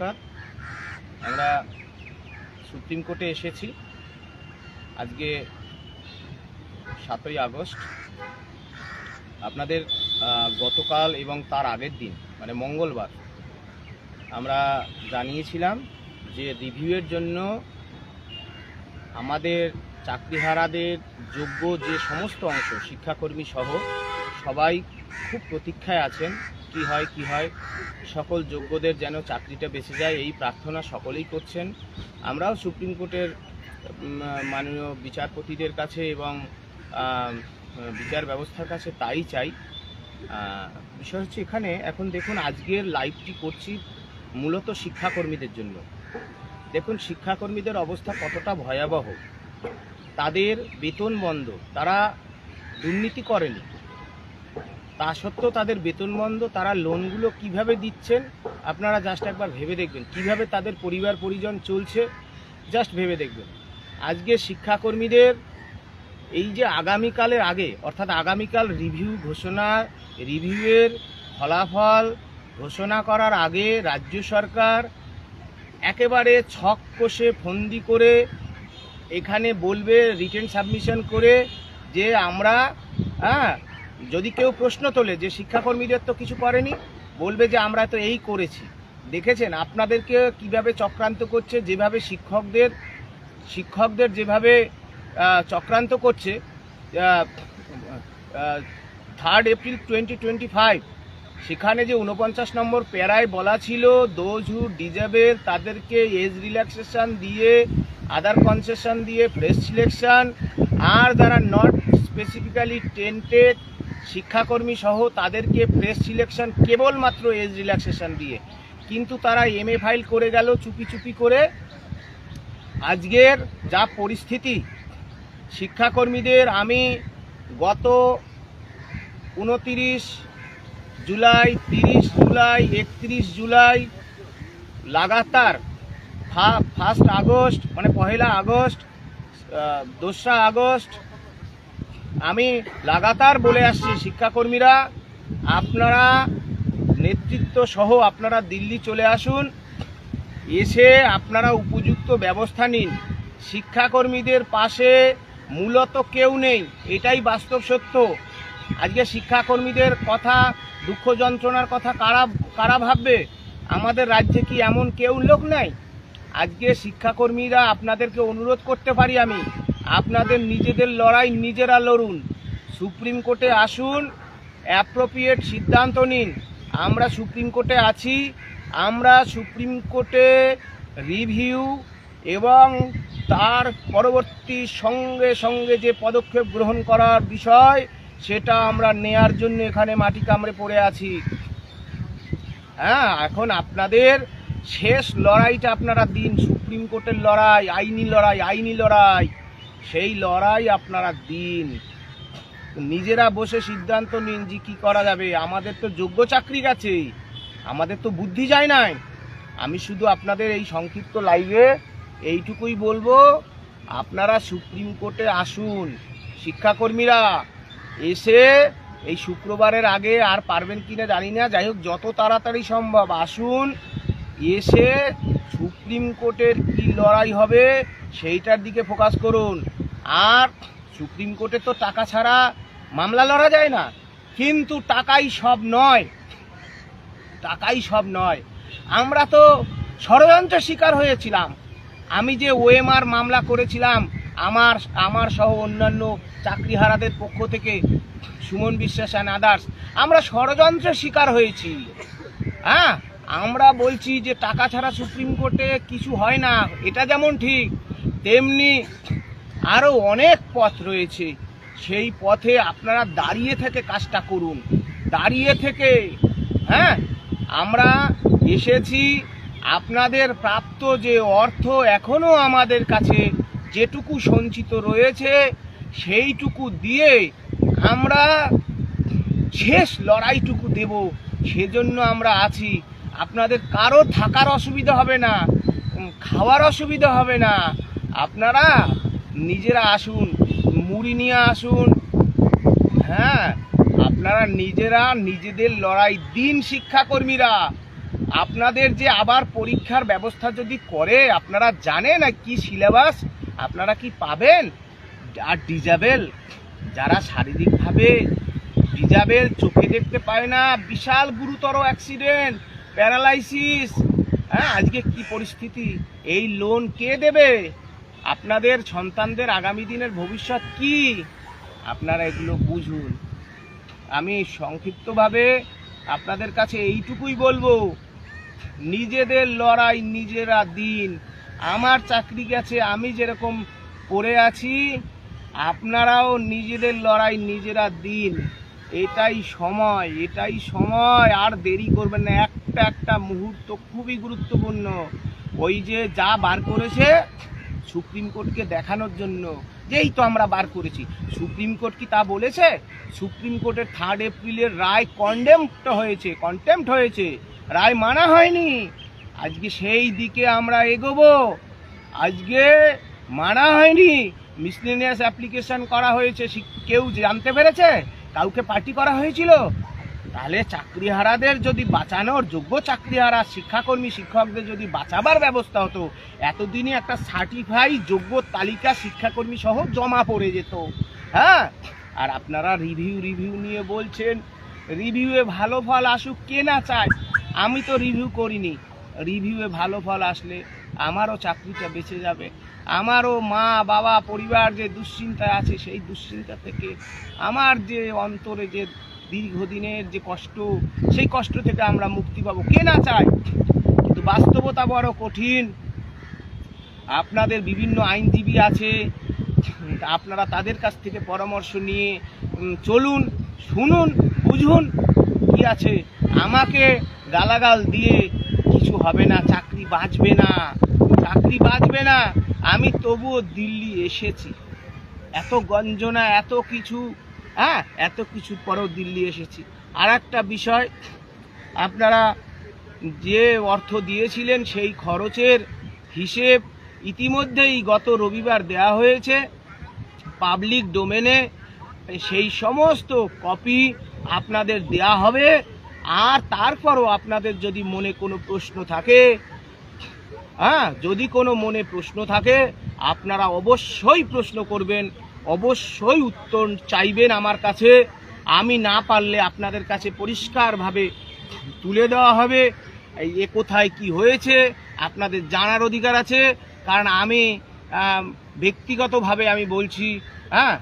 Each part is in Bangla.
নমস্কার। আমরা সুপ্রিম কোর্টে এসেছি। আজকে সাতই আগস্ট। আপনাদের গতকাল এবং তার আগের দিন মানে মঙ্গলবার, আমরা জানিয়েছিলাম যে রিভিউয়ের জন্য আমাদের চাকরিহারাদের যোগ্য যে সমস্ত অংশ, শিক্ষাকর্মী সহ, সবাই খুব প্রতীক্ষায় আছেন। কি হয় কি হয়? সকল যোগ্যদের যেন চাকরিটা বেঁচে যায়, এই প্রার্থনা সকলেই করছেন। আমরাও সুপ্রিম কোর্টের মাননীয় বিচারপতিদের কাছে এবং বিচার ব্যবস্থার কাছে তাই চাই। বিষয় হচ্ছে এখানে, এখন দেখুন আজকের লাইভটি করছি মূলত শিক্ষাকর্মীদের জন্য। দেখুন, শিক্ষাকর্মীদের অবস্থা কতটা ভয়াবহ। তাদের বেতন বন্ধ, তারা দুর্নীতি করেনি। তা সত্ত্বেও তাদের বেতন বন্ধ তারা লোনগুলো কীভাবে দিচ্ছেন, আপনারা জাস্ট একবার ভেবে দেখবেন। কীভাবে তাদের পরিবার, পরিজন চলছে জাস্ট ভেবে দেখবেন। আজকে শিক্ষাকর্মীদের এই যে আগামীকালের আগে, অর্থাৎ আগামীকাল রিভিউ ঘোষণা রিভিউয়ের ফলাফল ঘোষণা করার আগে রাজ্য সরকার একেবারে ছক কষে ফন্দি করে এখানে বলবে রিটেন সাবমিশন করে যে আমরা হ্যাঁ যদি কেউ প্রশ্ন তোলে যে শিক্ষাকর্মীদের তো কিছু করেনি, বলবে যে আমরা তো এই করেছি। দেখেছেন? আপনাদেরকে কীভাবে চক্রান্ত করছে, যেভাবে শিক্ষকদের শিক্ষকদের যেভাবে চক্রান্ত করছে third April twenty twenty five সেখানে যে উনপঞ্চাশ নম্বর প্যারায় বলা ছিল দোজ হু ডিজেবল তাদেরকে এজ রিল্যাক্সেশন দিয়ে আদার কনসেশন দিয়ে ফ্রেশ সিলেকশন আর যারা নট স্পেসিফিক্যালি টেন্টেড শিক্ষাকর্মী সহ তাদেরকে প্রেস সিলেকশন কেবলমাত্র এজ রিল্যাক্সেশন দিয়ে। কিন্তু তারা এমএ ফাইল করে গেল চুপি চুপি করে। আজকের যা পরিস্থিতি, শিক্ষাকর্মীদের আমি গত উনতিরিশ জুলাই, তিরিশ জুলাই, একত্রিশ জুলাই লাগাতার ফার্স্ট আগস্ট মানে পহেলা আগস্ট দোসরা আগস্ট আমি লাগাতার বলে আসছি, শিক্ষাকর্মীরা, আপনারা নেতৃত্ব সহ আপনারা দিল্লি চলে আসুন, এসে আপনারা উপযুক্ত ব্যবস্থা নিন। শিক্ষাকর্মীদের পাশে মূলত কেউ নেই, এটাই বাস্তব সত্য। আজকে শিক্ষাকর্মীদের কথা, দুঃখ যন্ত্রণার কথা কারা কারা ভাববে? আমাদের রাজ্যে কি এমন কেউ লোক নাই? আজকে শিক্ষাকর্মীরা আপনাদেরকে অনুরোধ করতে পারি আমি আপনাদের নিজেদের লড়াই নিজেরা লড়ুন। সুপ্রিম কোর্টে আসুন অ্যাপ্রোপ্রিয়েট সিদ্ধান্ত নিন। আমরা সুপ্রিম কোর্টে আছি, আমরা সুপ্রিম কোর্টে রিভিউ এবং তার পরবর্তী সঙ্গে সঙ্গে যে পদক্ষেপ গ্রহণ করার বিষয়, সেটা আমরা নেয়ার জন্য এখানে মাটি কামড়ে পড়ে আছি। হ্যাঁ এখন আপনাদের শেষ লড়াইটা আপনারা দিন। সুপ্রিম কোর্টের লড়াই, আইনি লড়াই আইনি লড়াই। সেই লড়াই আপনারা দিন। নিজেরা বসে সিদ্ধান্ত নিন যে কি করা যাবে। আমাদের তো যোগ্য চাকরি গেছে। আমাদের তো বুদ্ধি যায় নাই। আমি শুধু আপনাদের এই সংক্ষিপ্ত লাইভে এইটুকুই বলব, আপনারা সুপ্রিম কোর্টে আসুন। শিক্ষাকর্মীরা এসে এই শুক্রবারের আগে আর পারবেন কিনা জানি না। যাই হোক, যত তাড়াতাড়ি সম্ভব আসুন। এসে সুপ্রিম কোর্টের কি লড়াই হবে সেইটার দিকে ফোকাস করুন। আর সুপ্রিম কোর্টে তো টাকা ছাড়া মামলা লড়া যায় না। কিন্তু টাকাই সব নয়। টাকাই সব নয়। আমরা তো ষড়যন্ত্রের শিকার হয়েছিলাম। আমি যে ওএমআর মামলা করেছিলাম, আমার আমার সহ অন্যান্য চাকরিহারাদের পক্ষ থেকে, সুমন বিশ্বাস অ্যান্ড আদার্স আমরা ষড়যন্ত্রের শিকার হয়েছি। হ্যাঁ আমরা বলছি যে টাকা ছাড়া সুপ্রিম কোর্টে কিছু হয় না। এটা যেমন ঠিক তেমনি আরও অনেক পথ রয়েছে। সেই পথে আপনারা দাঁড়িয়ে থেকে কাজটা করুন। দাঁড়িয়ে থেকে হ্যাঁ আমরা এসেছি আপনাদের প্রাপ্ত যে অর্থ এখনও আমাদের কাছে যেটুকু সঞ্চিত রয়েছে, সেইটুকু দিয়ে আমরা শেষ লড়াইটুকু দেব। সেজন্য আমরা আছি। আপনাদের কারও থাকার অসুবিধা হবে না, খাওয়ার অসুবিধা হবে না। আপনারা নিজেরা আসুন, মুড়ি নিয়ে আসুন। হ্যাঁ আপনারা নিজেরা নিজেদের লড়াই, দিন শিক্ষাকর্মীরা, আপনাদের যে আবার পরীক্ষার ব্যবস্থা যদি করে, আপনারা জানেন কি সিলেবাস, আপনারা কি পাবেন? আর ডিজাবেল, যারা শারীরিকভাবে ডিজাবেল, চোখে দেখতে পায় না, বিশাল গুরুতর অ্যাক্সিডেন্ট, প্যারালাইসিস হ্যাঁ আজকে কি পরিস্থিতি? এই লোন কে দেবে? আপনাদের সন্তানদের আগামী দিনের ভবিষ্যৎ কি? আপনারা এগুলো বুঝুন। আমি সংক্ষিপ্তভাবে আপনাদের কাছে এইটুকুই বলব। নিজেদের লড়াই নিজেরা দিন। আমার চাকরি গেছে, আমি যেরকম পড়ে আছি, আপনারাও নিজেদের লড়াই নিজেরা দিন। এটাই সময় এটাই সময়। আর দেরি করবেন না, একটা একটা মুহূর্ত খুবই গুরুত্বপূর্ণ। ওই যে যা বার করেছে সুপ্রিম কোর্টকে দেখানোর জন্য যেই তো আমরা বার করেছি। সুপ্রিম কোর্ট কি তা বলেছে? সুপ্রিম কোর্টের থার্ড এপ্রিলের রায় কন্ডেমড হয়েছে কন্টেম্পট হয়েছে। রায় মানা হয়নি। আজকে সেই দিকে আমরা এগোবো। আজকে মানা হয়নি। মিসলেনিয়াস অ্যাপ্লিকেশন করা হয়েছে। কেউ জানতে পেরেছে? কাউকে পার্টি করা হয়েছিল? তাহলে চাকরিহারাদের যদি বাঁচানোর যোগ্য চাকরিহারা, শিক্ষাকর্মী, শিক্ষকদের যদি বাঁচাবার ব্যবস্থা হতো এতদিনই একটা সার্টিফাই যোগ্য তালিকা শিক্ষাকর্মী সহ জমা পড়ে যেত। হ্যাঁ? আর আপনারা রিভিউ রিভিউ নিয়ে বলছেন রিভিউয়ে ভালো ফল আসুক, কে না চায়? আমি তো রিভিউ করিনি। রিভিউয়ে ভালো ফল আসলে আমারও চাকরিটা বেঁচে যাবে। আমারও মা, বাবা, পরিবার যে দুশ্চিন্তায় আছে, সেই দুশ্চিন্তা থেকে আমার যে অন্তরে যে দীর্ঘদিনের যে কষ্ট, সেই কষ্ট থেকে আমরা মুক্তি পাবো। কে না চায়? কিন্তু বাস্তবতা বড় কঠিন। আপনাদের বিভিন্ন আইনজীবী আছে, আপনারা তাদের কাছ থেকে পরামর্শ নিয়ে চলুন, শুনুন, বুঝুন কি আছে। আমাকে গালাগাল দিয়ে কিছু হবে না, চাকরি বাঁচবে না, চাকরি বাঁচবে না। আমি তবুও দিল্লি এসেছি। এত গঞ্জনা, এত কিছু হ্যাঁ এত কিছুর পরেও দিল্লি এসেছি। আর একটা বিষয়, আপনারা যে অর্থ দিয়েছিলেন সেই খরচের হিসেব ইতিমধ্যেই গত রবিবার দেয়া হয়েছে। পাবলিক ডোমেনে সেই সমস্ত কপি আপনাদের দেয়া হবে। আর তারপরও আপনাদের যদি মনে কোনো প্রশ্ন থাকে হ্যাঁ যদি কোনো মনে প্রশ্ন থাকে, আপনারা অবশ্যই প্রশ্ন করবেন অবশ্যই উত্তর চাইবেন আমার কাছে। আমি না পারলে আপনাদের কাছে পরিষ্কারভাবে তুলে দেওয়া হবে। এ কোথায় কি হয়েছে, আপনাদের জানার অধিকার আছে। কারণ আমি ব্যক্তিগতভাবে আমি বলছি হ্যাঁ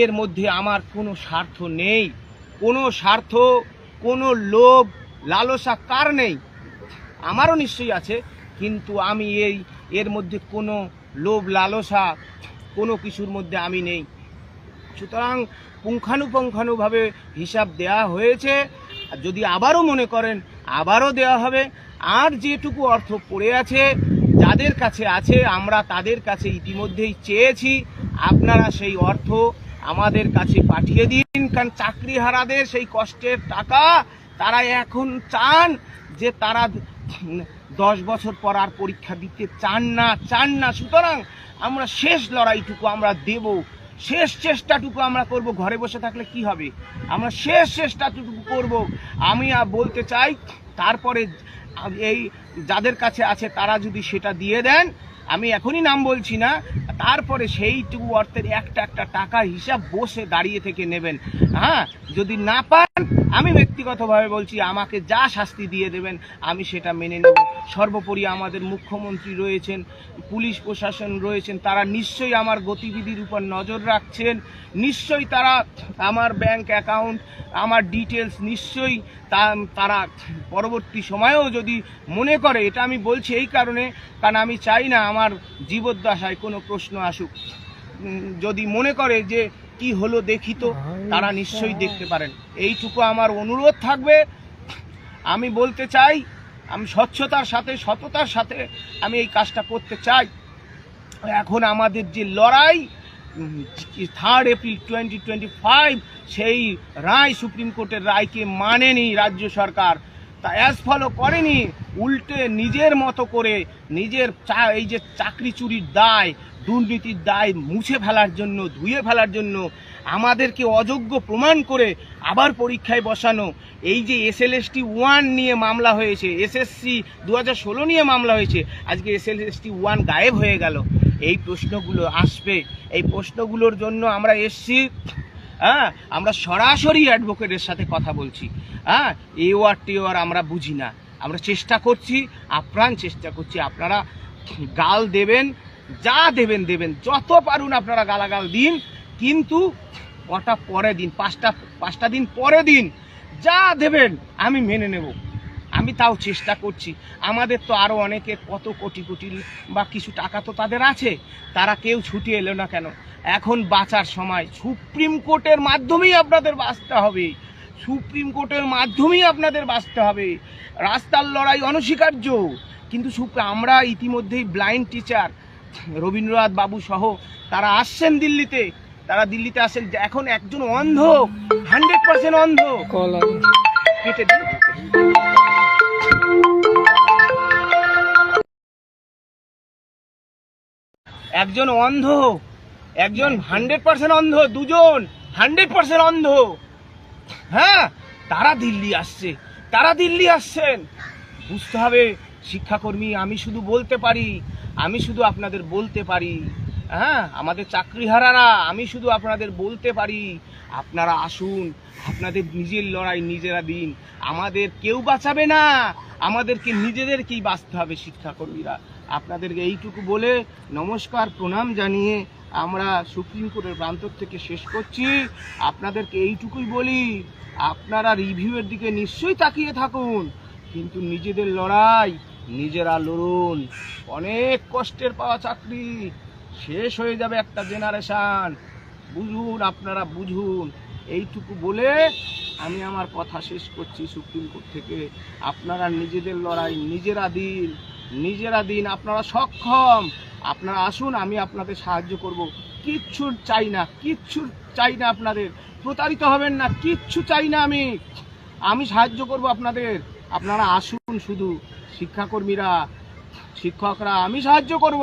এর মধ্যে আমার কোনো স্বার্থ নেই। কোনো স্বার্থ, কোনো লোভ, লালসা কার নেই? আমারও নিশ্চয়ই আছে। কিন্তু আমি এই, এর মধ্যে কোনো লোভ, লালসা কোনো কিছুর মধ্যে আমি নেই। সুতরাং পুঙ্খানুপুঙ্খানুভাবে হিসাব দেয়া হয়েছে। যদি আবারও মনে করেন, আবারও দেওয়া হবে। আর যেটুকু অর্থ পড়ে আছে, যাদের কাছে আছে, আমরা তাদের কাছে ইতিমধ্যেই চেয়েছি। আপনারা সেই অর্থ আমাদের কাছে পাঠিয়ে দিন, কারণ চাকরিহারাদের সেই কষ্টের টাকা তারা এখন চান যে তারা দশ বছর পর আর পরীক্ষা দিতে চান না চান না। সুতরাং আমরা শেষ লড়াইটুকু আমরা দেব। শেষ চেষ্টাটুকু আমরা করব। ঘরে বসে থাকলে কি হবে? আমরা শেষ চেষ্টাটুকু করব। আমি আর বলতে চাই, তারপরে এই যাদের কাছে আছে তারা যদি সেটা দিয়ে দেন, আমি এখনই নাম বলছি না, তারপরে সেইটুকু অর্থের একটা একটা টাকা হিসাব বসে দাঁড়িয়ে থেকে নেবেন। হ্যাঁ যদি না পান আমি ব্যক্তিগতভাবে বলছি, আমাকে যা শাস্তি দিয়ে দেবেন, আমি সেটা মেনে নেব। সর্বোপরি আমাদের মুখ্যমন্ত্রী রয়েছেন, পুলিশ প্রশাসন রয়েছেন, তারা নিশ্চয়ই আমার গতিবিধির উপর নজর রাখছেন। নিশ্চয়ই তারা আমার ব্যাংক অ্যাকাউন্ট আমার ডিটেলস নিশ্চয়ই তারা পরবর্তী সময়েও যদি মনে করে, এটা আমি বলছি এই কারণে, কারণ আমি চাই না আমার জীবদ্দশায় কোনো প্রশ্ন আসুক। যদি মনে করে যে কি হলো দেখি তো তারা নিশ্চয়ই দেখতে পারেন। এইটুকু আমার অনুরোধ থাকবে। আমি বলতে চাই আমি স্বচ্ছতার সাথে সততার সাথে আমি এই কাজটা করতে চাই। এখন আমাদের যে লড়াই third April twenty twenty five সেই রায় সুপ্রিম কোর্টের রায়কে মানেনি রাজ্য সরকার। তা অ্যাজ ফলো করেনি উল্টে নিজের মতো করে নিজের চা এই যে চাকরি চুরির দায় দুর্নীতির দায় মুছে ফেলার জন্য, ধুয়ে ফেলার জন্য আমাদেরকে অযোগ্য প্রমাণ করে আবার পরীক্ষায় বসানো। এই যে এসএলএসটি ওয়ান নিয়ে মামলা হয়েছে এসএসসি দু ষোলো নিয়ে মামলা হয়েছে, আজকে এসএলএসটি ওয়ান গায়েব হয়ে গেল। এই প্রশ্নগুলো আসবে। এই প্রশ্নগুলোর জন্য আমরা এসছি। হ্যাঁ আমরা সরাসরি অ্যাডভোকেটের সাথে কথা বলছি। হ্যাঁ এ ওয়ার টি ওয়ার আমরা বুঝি না। আমরা চেষ্টা করছি, আপ্রাণ চেষ্টা করছি। আপনারা গাল দেবেন যা দেবেন দেবেন। যত পারুন আপনারা গালাগাল দিন, কিন্তু কটা পরে দিন, পাঁচটা পাঁচটা দিন পরে দিন যা দেবেন, আমি মেনে নেব। আমি তাও চেষ্টা করছি। আমাদের তো আরও অনেকে কত কোটি কোটি বা কিছু টাকা তো তাদের আছে, তারা কেউ ছুটি এলো না কেন? এখন বাঁচার সময়। সুপ্রিম কোর্টের মাধ্যমেই আপনাদের বাঁচতে হবে। সুপ্রিম কোর্টের মাধ্যমেই আপনাদের বাঁচতে হবে। রাস্তার লড়াই অনস্বীকার্য। কিন্তু আমরা ইতিমধ্যেই ব্লাইন্ড টিচার রবীন্দ্রনাথ বাবু সহ তারা আসছেন দিল্লিতে। তারা দিল্লিতে আসেন এখন একজন অন্ধ হান্ড্রেড পার্সেন্ট অন্ধ। কেটে দিন একজন অন্ধ একজন হান্ড্রেড পার্সেন্ট অন্ধ দুজন হান্ড্রেড পার্সেন্ট অন্ধ। হ্যাঁ তারা দিল্লি আসছে তারা দিল্লি আসছেন। বুঝতে হবে শিক্ষাকর্মী আমি শুধু বলতে পারি আমি শুধু আপনাদের বলতে পারি হ্যাঁ আমাদের চাকরিহারারা, আমি শুধু আপনাদের বলতে পারি, আপনারা আসুন, আপনাদের নিজের লড়াই নিজেরা দিন, আমাদের কেউ বাঁচাবে না, আমাদেরকে নিজেদেরকেই বাঁচতে হবে শিক্ষাকর্মীরা। আপনাদেরকে এইটুকু বলে নমস্কার, প্রণাম জানিয়ে আমরা সুপ্রিম কোর্টের প্রান্তর থেকে শেষ করছি। আপনাদেরকে এইটুকুই বলি, আপনারা রিভিউয়ের দিকে নিশ্চয়ই তাকিয়ে থাকুন, কিন্তু নিজেদের লড়াই নিজেরা লড়ুন। অনেক কষ্টের পাওয়া চাকরি। শেষ হয়ে যাবে একটা জেনারেশন বুঝুন, আপনারা বুঝুন। এইটুকু বলে আমি আমার কথা শেষ করছি সুপ্রিম কোর্ট থেকে। আপনারা নিজেদের লড়াই নিজেরা দিন নিজেরা দিন। আপনারা সক্ষম। আপনারা আসুন, আমি আপনাদের সাহায্য করব। কিচ্ছু চাই না, কিচ্ছু চাই না আপনাদের। প্রতারিত হবেন না, কিচ্ছু চাই না আমি। আমি সাহায্য করব আপনাদের। আপনারা আসুন শুধু। শিক্ষাকর্মীরা, শিক্ষকরা, আমি সাহায্য করব,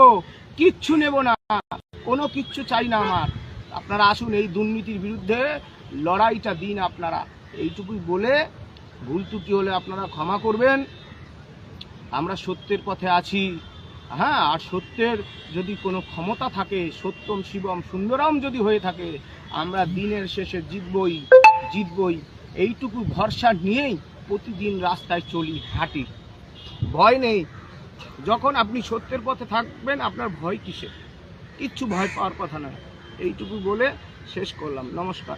কিচ্ছু নেব না, কোনো কিচ্ছু চাই না আমার। আপনারা আসুন, এই দুর্নীতির বিরুদ্ধে লড়াইটা দিন আপনারা। এইটুকুই বলে ভুল ত্রুটি হলে আপনারা ক্ষমা করবেন। আমরা সত্যের পথে আছি। হ্যাঁ আর সত্যের যদি কোনো ক্ষমতা থাকে, সত্যম, শিবম, সুন্দরম যদি হয়ে থাকে, আমরা দিনের শেষে জিতবই জিতবই। এইটুকু ভরসা নিয়েই প্রতিদিন রাস্তায় চলি, হাঁটি। ভয় নেই। যখন আপনি সত্যের পথে থাকবেন, আপনার ভয় কিসে কিচ্ছু ভয় পাওয়ার কথা নয়। এইটুকু বলে শেষ করলাম। নমস্কার।